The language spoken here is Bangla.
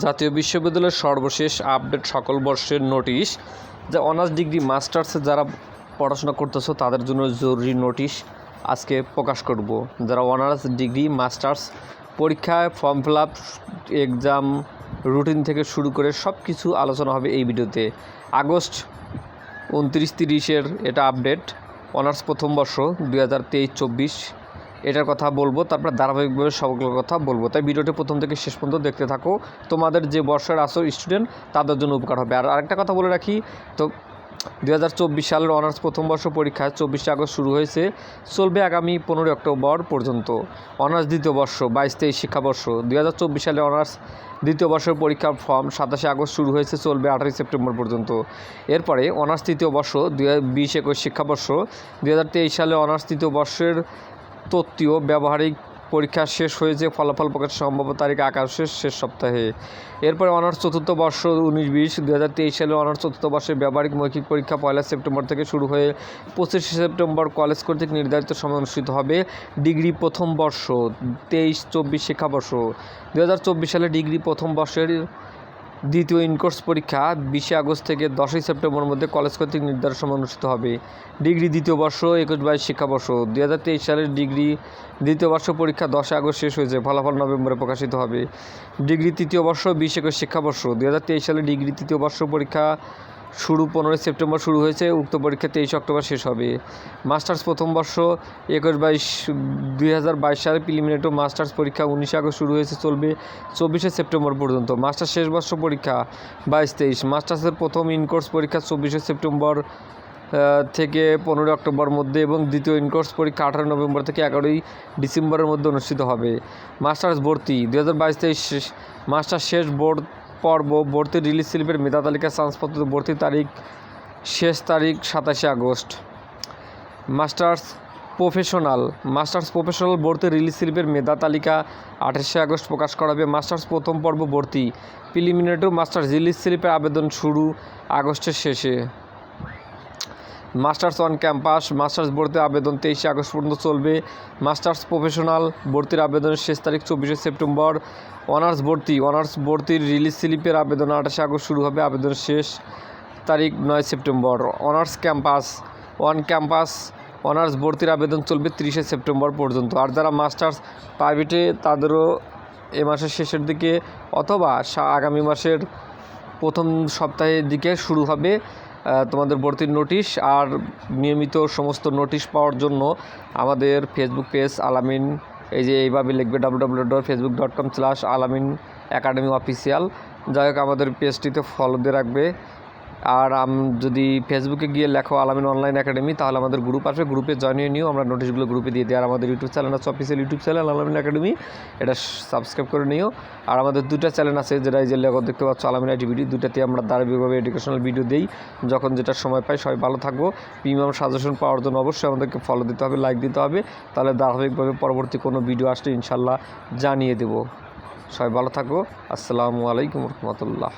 জাতীয় বিশ্ববিদ্যালয়ের সর্বশেষ আপডেট সকল বর্ষের নোটিশ। যে অনার্স ডিগ্রি, মাস্টার্সে যারা পড়াশোনা করতেছো, তাদের জন্য জরুরি নোটিশ আজকে প্রকাশ করব। যারা অনার্স ডিগ্রি, মাস্টার্স পরীক্ষায় form fill up, exam routine থেকে শুরু করে সব কিছু আলোচনা হবে এই ভিডিওতে। আগস্ট উনত্রিশ তিরিশের এটা আপডেট। অনার্স প্রথম বর্ষ দুই হাজার তেইশ চব্বিশ এটার কথা বলব, তারপর ধারাবাহিকভাবে সবগুলোর কথা বলব। তাই ভিডিওটি প্রথম থেকে শেষ পর্যন্ত দেখতে থাকো। তোমাদের যে বর্ষের আসো স্টুডেন্ট তাদের জন্য উপকার হবে। আর আরেকটা কথা বলে রাখি, তো দু হাজার চব্বিশ সালের অনার্স প্রথম বর্ষ পরীক্ষা চব্বিশে আগস্ট শুরু হয়েছে, চলবে আগামী পনেরোই অক্টোবর পর্যন্ত। অনার্স দ্বিতীয় বর্ষ, বাইশ তেইশ শিক্ষাবর্ষ। দু হাজার চব্বিশ সালে অনার্স দ্বিতীয় বর্ষের পরীক্ষার ফর্ম সাতাশে আগস্ট শুরু হয়েছে, চলবে আঠারোই সেপ্টেম্বর পর্যন্ত। এরপরে অনার্স তৃতীয় বর্ষ, দুই হাজার বিশ একুশ শিক্ষাবর্ষ। দু হাজার তেইশ সালে অনার্স তৃতীয় বর্ষের তত্ত্বীয় ব্যবহারিক পরীক্ষা শেষ হয়েছে ফলাফল প্রকাশের সম্ভাব্য তারিখ আকাশের শেষ সপ্তাহে। এরপরে অনার্স চতুর্থ বর্ষ উনিশ বিশ দু হাজার তেইশ সালে অনার্স চতুর্থ বর্ষের ব্যবহারিক মৌখিক পরীক্ষা পয়লা সেপ্টেম্বর থেকে শুরু হয়ে পঁচিশে সেপ্টেম্বর কলেজ কর্তৃক নির্ধারিত সময় অনুষ্ঠিত হবে ডিগ্রি প্রথম বর্ষ, তেইশ চব্বিশ শিক্ষাবর্ষ। দু হাজার চব্বিশ সালে ডিগ্রি প্রথম বর্ষের দ্বিতীয় ইনকোর্স পরীক্ষা বিশে আগস্ট থেকে দশই সেপ্টেম্বরের মধ্যে কলেজ কর্তৃক নির্ধারণ সময় অনুষ্ঠিত হবে। ডিগ্রি দ্বিতীয় বর্ষ, একুশ বাইশ শিক্ষাবর্ষ। দু হাজার তেইশ সালের ডিগ্রি দ্বিতীয় বর্ষ পরীক্ষা দশই আগস্ট শেষ হয়েছে, ফলাফল নভেম্বরে প্রকাশিত হবে। ডিগ্রি তৃতীয় বর্ষ, বিশ একুশ শিক্ষাবর্ষ। দু হাজার তেইশ সালে ডিগ্রি তৃতীয় বর্ষ পরীক্ষা শুরু, পনেরোই সেপ্টেম্বর শুরু হয়েছে, উক্ত পরীক্ষা তেইশে অক্টোবর শেষ হবে। মাস্টার্স প্রথম বর্ষ, একুশ বাইশ, দুই হাজার বাইশ সালে প্রিলিমিনারি মাস্টার্স পরীক্ষা উনিশে আগস্ট শুরু হয়েছে, চলবে চব্বিশে সেপ্টেম্বর পর্যন্ত। মাস্টার্স শেষ বর্ষ পরীক্ষা বাইশ তেইশ। মাস্টার্সের প্রথম ইনকোর্স পরীক্ষা চব্বিশে সেপ্টেম্বর থেকে পনেরোই অক্টোবর মধ্যে এবং দ্বিতীয় ইনকোর্স পরীক্ষা আঠারো নভেম্বর থেকে এগারোই ডিসেম্বরের মধ্যে অনুষ্ঠিত হবে। মাস্টার্স ভর্তি দু হাজার বাইশ তেইশ মাস্টার্স শেষ বোর্ড পর্ব ভর্তির রিলিজ শিল্পের মেধা তালিকা, চান্সপত্র ভর্তির তারিখ শেষ তারিখ সাতাশে August. Masters professional masters professional ভর্তি রিলিজ শিল্পের মেধা তালিকা আঠাশে আগস্ট প্রকাশ করা হবে মাস্টার্স প্রথম পর্ব ভর্তি, প্রিলিমিনারি মাস্টার্স রিলিজ শিল্পের আবেদন শুরু আগস্টের শেষে। মাস্টার্স অন ক্যাম্পাস, মাস্টার্স ভর্তি আবেদন তেইশে আগস্ট পর্যন্ত চলবে। মাস্টার্স প্রফেশনাল ভর্তির আবেদনের শেষ তারিখ চব্বিশে সেপ্টেম্বর। অনার্স ভর্তি, অনার্স ভর্তির রিলিজ স্লিপের আবেদন আঠাশে আগস্ট শুরু হবে আবেদন শেষ তারিখ নয় September. Honours campus, on campus, honours ভর্তির আবেদন চলবে তিরিশে সেপ্টেম্বর পর্যন্ত। আর যারা মাস্টার্স প্রাইভেটে, তাদেরও এ মাসের শেষের দিকে অথবা আগামী মাসের প্রথম সপ্তাহের দিকে শুরু হবে। তোমাদের ভর্তির নোটিশ আর নিয়মিত সমস্ত নোটিশ পাওয়ার জন্য আমাদের ফেসবুক পেজ আলামিন, এই যে এইভাবে লিখবে W W dot Facebook dot com slash Alamin academy official যাই হোক, আমাদের পেজটিতে ফলো দিয়ে রাখবে। আর আম, যদি ফেসবুকে গিয়ে লেখো আলামিন অনলাইন একাডেমি তাহলে আমাদের গ্রুপ আসবে। গ্রুপে জয়েন হয়ে নিও, আমরা নোটিশগুলো গ্রুপে দিয়ে দিই। আর আমাদের ইউটিউব চ্যানেল আছে official YouTube channel Alamin academy এটা সাবস্ক্রাইব করে নিও। আর আমাদের দুটা চ্যানেল আছে, যেটা এই যে লেখক দেখতে পাচ্ছ, আলামিনা আইটিভিডি দুটাতে আমরা ধারাবাহিকভাবে এডুকেশনাল ভিডিও দিই। যখন যেটা সময় পাই, সবাই ভালো থাকব। প্রিমিয়াম সাজেশন পাওয়ার জন্য অবশ্যই আমাদেরকে ফলো দিতে হবে লাইক দিতে হবে। তাহলে ধারাবাহিকভাবে পরবর্তী কোনো ভিডিও আসলে ইনশাল্লাহ জানিয়ে দেবো। সবাই ভালো থাকো। আসসালামু আলাইকুম রহমতুল্লাহ।